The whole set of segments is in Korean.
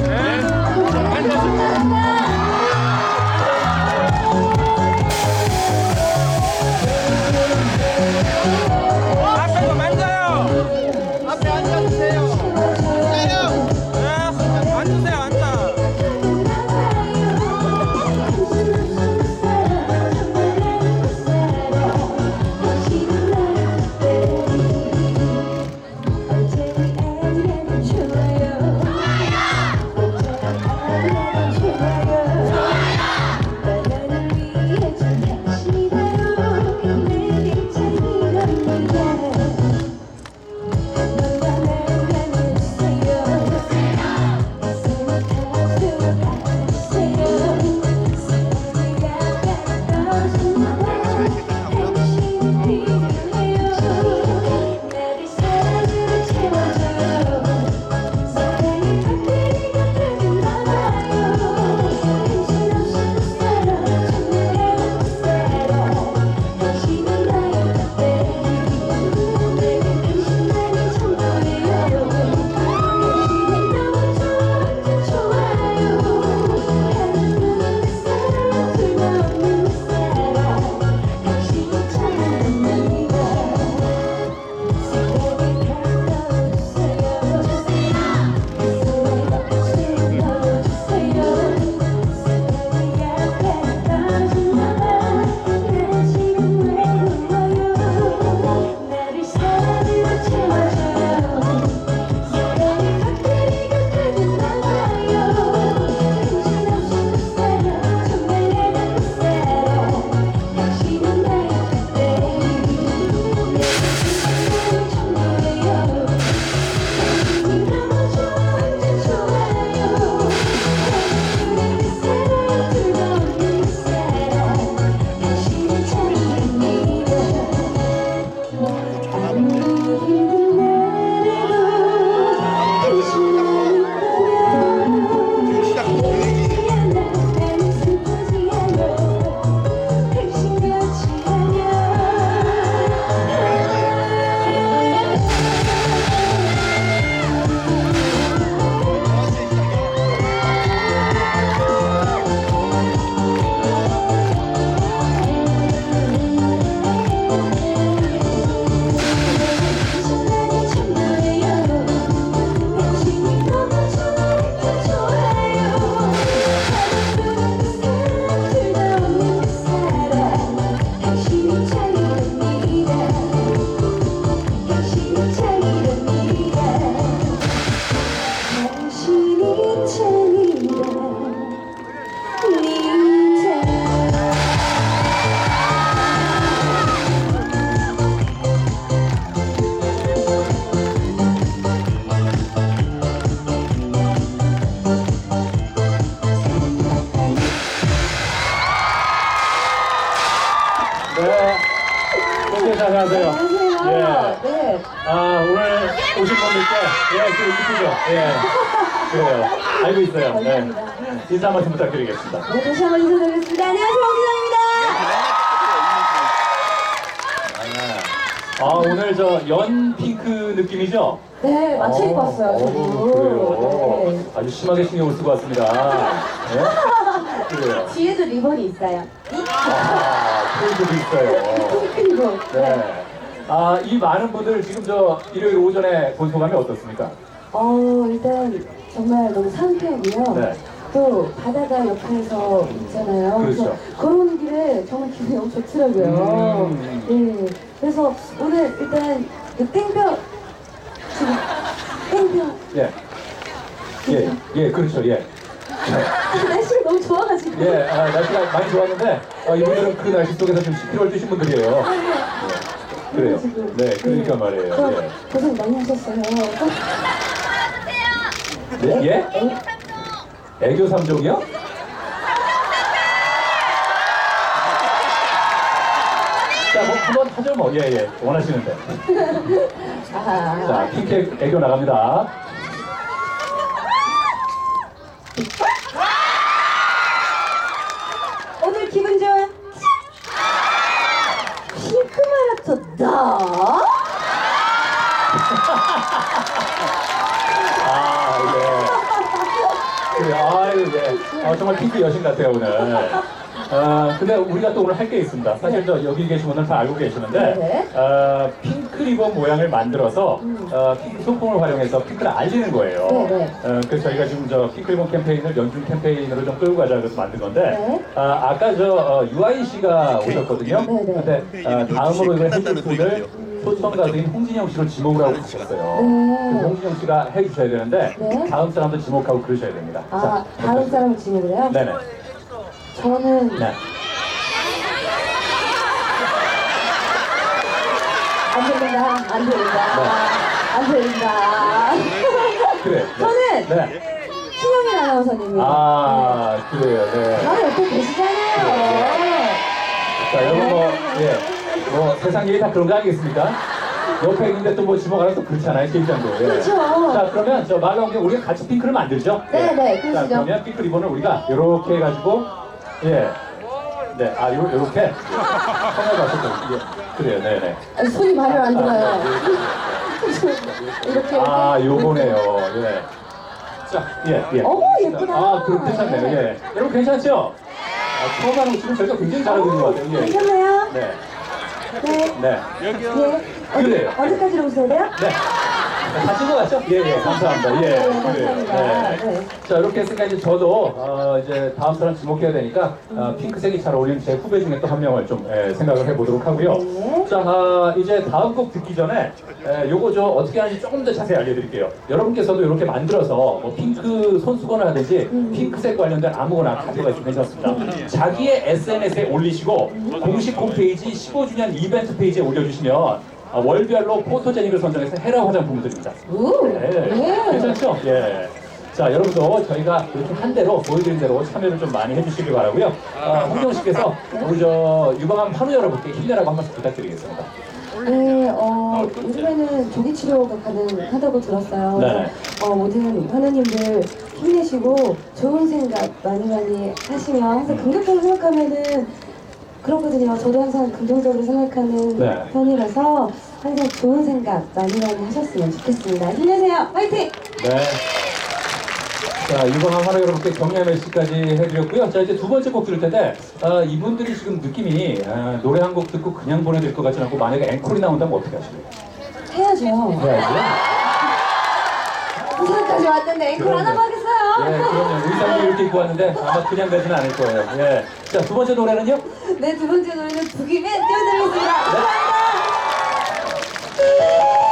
Yeah. 네. 선생님 안녕하세요. 안녕하세요. 예. 네. 아, 오늘 오신 분들께, 예, 그 이쁘죠? 예. 그래요. 알고 있어요. 네. 감사합니다. 인사 한 말씀 부탁드리겠습니다. 네, 다시 한번 인사드리겠습니다. 안녕하세요, 황기정입니다. 아, 오늘 저 연 핑크 느낌이죠? 네, 맞춰 입고 왔어요, 어, 저도. 그래요. 네. 아주 심하게 신경을 쓰고 왔습니다. 네? 그래요. 뒤에도 리본이 있어요. 아, 핑크도 있어요. 그리고 네. 아, 이 많은 분들 지금 저 일요일 오전에 본 소감이 어떻습니까? 어, 일단 정말 너무 상쾌하고요. 네. 또 바다가 옆에서 있잖아요. 그렇죠. 래서 걸어오는 길에 정말 기분이 너무 좋더라고요. 음. 네. 그래서 오늘 일단 그 땡볕 지금 땡볕 예. 예, 예, 그렇죠, 예. 날씨 가 너무 좋아가지고 예, 아, 날씨가 많이 좋았는데, 아, 이분들은 그 날씨 속에서 좀 10km를 뛰신 분들이에요. 예. 그래요. 네, 그러니까 말이에요. 저 예. 고생 많이 하셨어요. 네? 예? 애교 3종이요? 자, 뭐, 한번 하죠, 뭐. 예, 예. 원하시는데. 아, 자, 핑크 애교 나갑니다. 오늘 기분 좋아? 핑크 마라톤 나? 아, 예. 어, 정말 핑크 여신 같아요 오늘. 아 근데 우리가 또 오늘 할 게 있습니다. 사실 저 여기 계신 분들 다 알고 계시는데 네. 어, 핑크 리본 모양을 만들어서 어, 핑크 소품을 활용해서 핑크를 알리는 거예요. 음. 네, 네. 어, 그래서 저희가 지금 저 핑크 리본 캠페인을 연중 캠페인으로 좀 끌고 가자 그래서 만든 건데 네. 아, 아까 저 어, 유아인 씨가 오셨거든요. 네, 네. 근데 어, 다음으로 이걸 해줄 분을 초청 가수인 홍진영 씨로 지목을 하고 가셨어요. 네. 그래서 홍진영 씨가 해주셔야 되는데 네. 다음 사람도 지목하고 그러셔야 됩니다. 아, 다음 사람 지목을 해요? 네네. 저는 네. 안 들린다, 안 들린다, 안 들린다. 그래. 네. 저는 네. 신영일 아나운서님이 아 그래요. 네. 바로 옆에 계시잖아요. 자 여러분 뭐 예. 뭐 세상 일이 다 그런 거 아니겠습니까? 옆에 있는데 또뭐 하나 또 그렇잖아요 실장도. 예. 그렇죠. 자 그러면 저말 나온 게 우리가 같이 핑크를 만들죠? 네, 네, 자 그러시죠. 그러면 핑크 리본을 우리가 이렇게 해가지고 예. 네, 아, 요, 요렇게. 처음에 봤을 때, 예. 그래요, 네네. 아니, 손이 말을 안 들어요. 이렇게 아, 이렇게. 요거네요. 예. 자, 예, 예. 어머, 예쁘다. 아, 그럼 괜찮네요. 예. 여러분 괜찮죠? 아, 처음 하는 거 지금 저희가 굉장히 잘하고 있는 것 같아요. 예. 괜찮나요? 네. 네. 네. 예. 그래요. 어디, 어디까지로 오셔야 돼요? 네. 다 찍어 갔죠? 예, 예, 감사합니다. 예, 네, 그래요. 감사합니다. 네. 네. 자, 이렇게 했으니까 이제 저도, 어, 이제 다음 사람 지목해야 되니까, 어, 핑크색이 잘 어울리는 제 후배 중에 또 한 명을 좀, 예, 생각을 해보도록 하고요. 네. 자, 아, 이제 다음 곡 듣기 전에, 에, 요거 저 어떻게 하는지 조금 더 자세히 알려드릴게요. 여러분께서도 이렇게 만들어서, 뭐, 핑크 손수건을 하든지, 핑크색 관련된 아무거나 가져가시면 괜찮습니다. 자기의 SNS에 올리시고, 공식 홈페이지 15주년 이벤트 페이지에 올려주시면, 아, 월별로 포토제닉을 선정해서 헤라 화장품을 드립니다. 우. 네. 네. 괜찮죠? 예. 자, 여러분도 저희가 이렇게 한 대로 보여드린 대로 참여를 좀 많이 해주시길 바라고요. 아, 홍정 씨께서 우리 저 유방암 환우 여러분께 힘내라고 한 말씀 부탁드리겠습니다. 네, 어, 요즘에는 조기 치료가 가능하다고 들었어요. 네. 어, 모든 환우님들 힘내시고 좋은 생각 많이 많이 하시면 항상 긍정적으로 생각하면은 그렇거든요. 저도 항상 긍정적으로 생각하는 네. 편이라서 항상 좋은 생각 많이 많이 하셨으면 좋겠습니다. 힘내세요. 화이팅! 네. 자, 유방암 환우 여러분께 격려 메시까지 해드렸고요. 자, 이제 두 번째 곡 들을 텐데, 아, 이분들이 지금 느낌이 아, 노래 한 곡 듣고 그냥 보내드릴 것 같지 않고 만약에 앵콜이 나온다면 어떻게 하실래요? 해야죠. 해야죠. 부산까지 왔는데 앵콜 안 하고 하겠어요. 예, 그럼요. 의상도 이렇게 입고 왔는데 아마 그냥 가지는 않을 거예요. 예. 자, 두 번째 노래는요? 네, 두 번째 노래는 북이맨 띄워드리겠습니다. 감사합니다.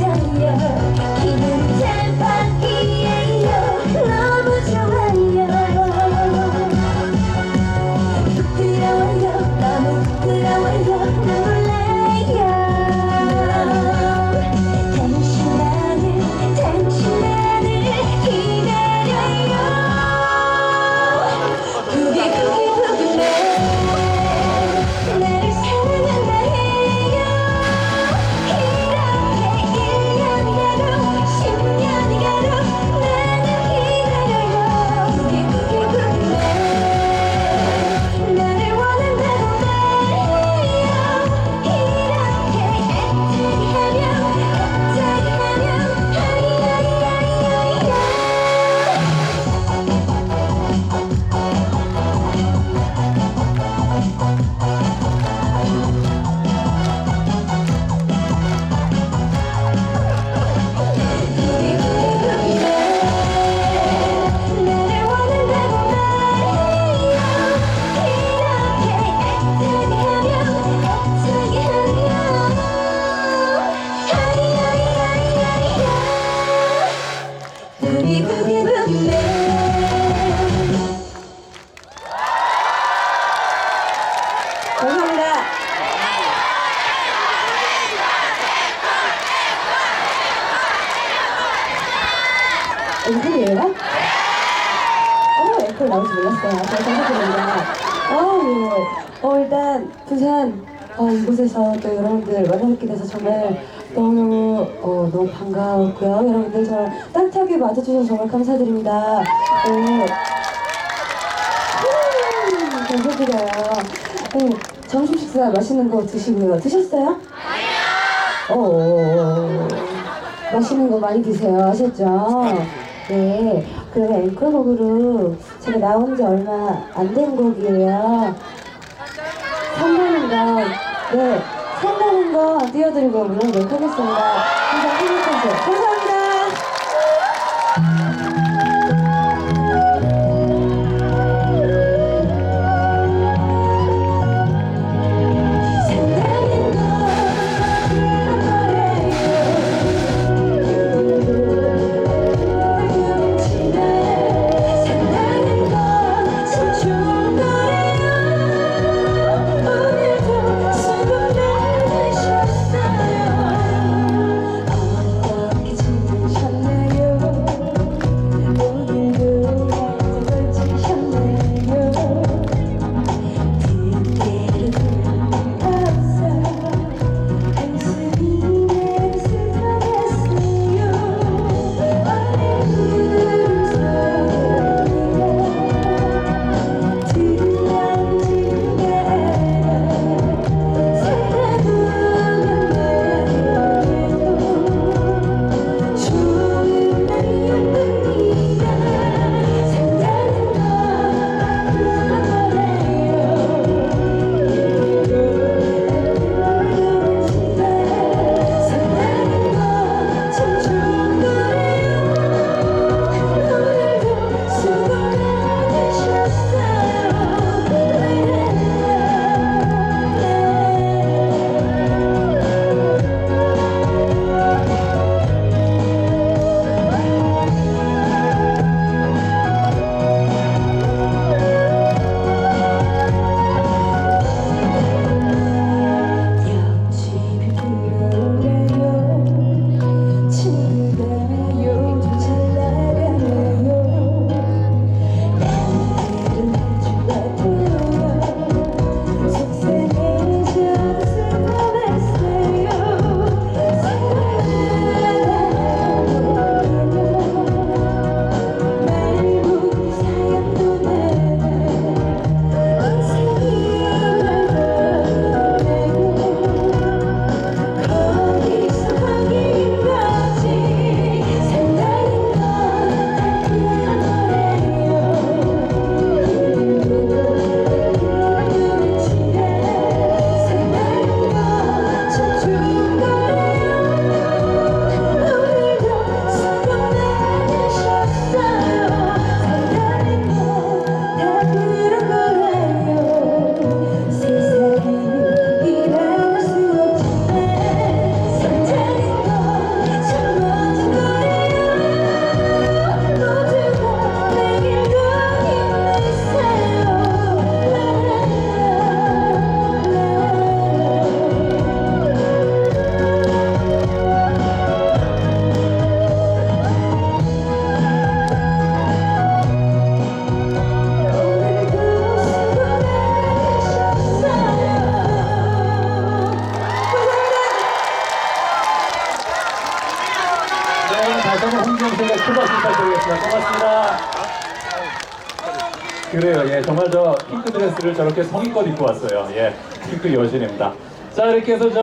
알고 나올 줄 몰랐어요. 정말 감사드립니다. 어, 예. 어, 일단 부산 어, 이곳에서 또 여러분들 만나뵙게 돼서 정말 너무너무 어, 너무 반가웠고요. 여러분들 정말 따뜻하게 맞아주셔서 정말 감사드립니다. 네. 음, 감사드려요. 네, 점심 식사 맛있는 거 드시고요. 드셨어요? 아니요. 어, 맛있는 거 많이 드세요. 아셨죠? 네. 그러면 앵콜곡으로 제가 나온 지 얼마 안 된 곡이에요. 산다는 거, 네. 산다는 거 띄워드리고 물러도록 하겠습니다. 감사합니다. 저렇게 성의껏 입고 왔어요. 예, 핑크 여신입니다. 자, 이렇게 해서 저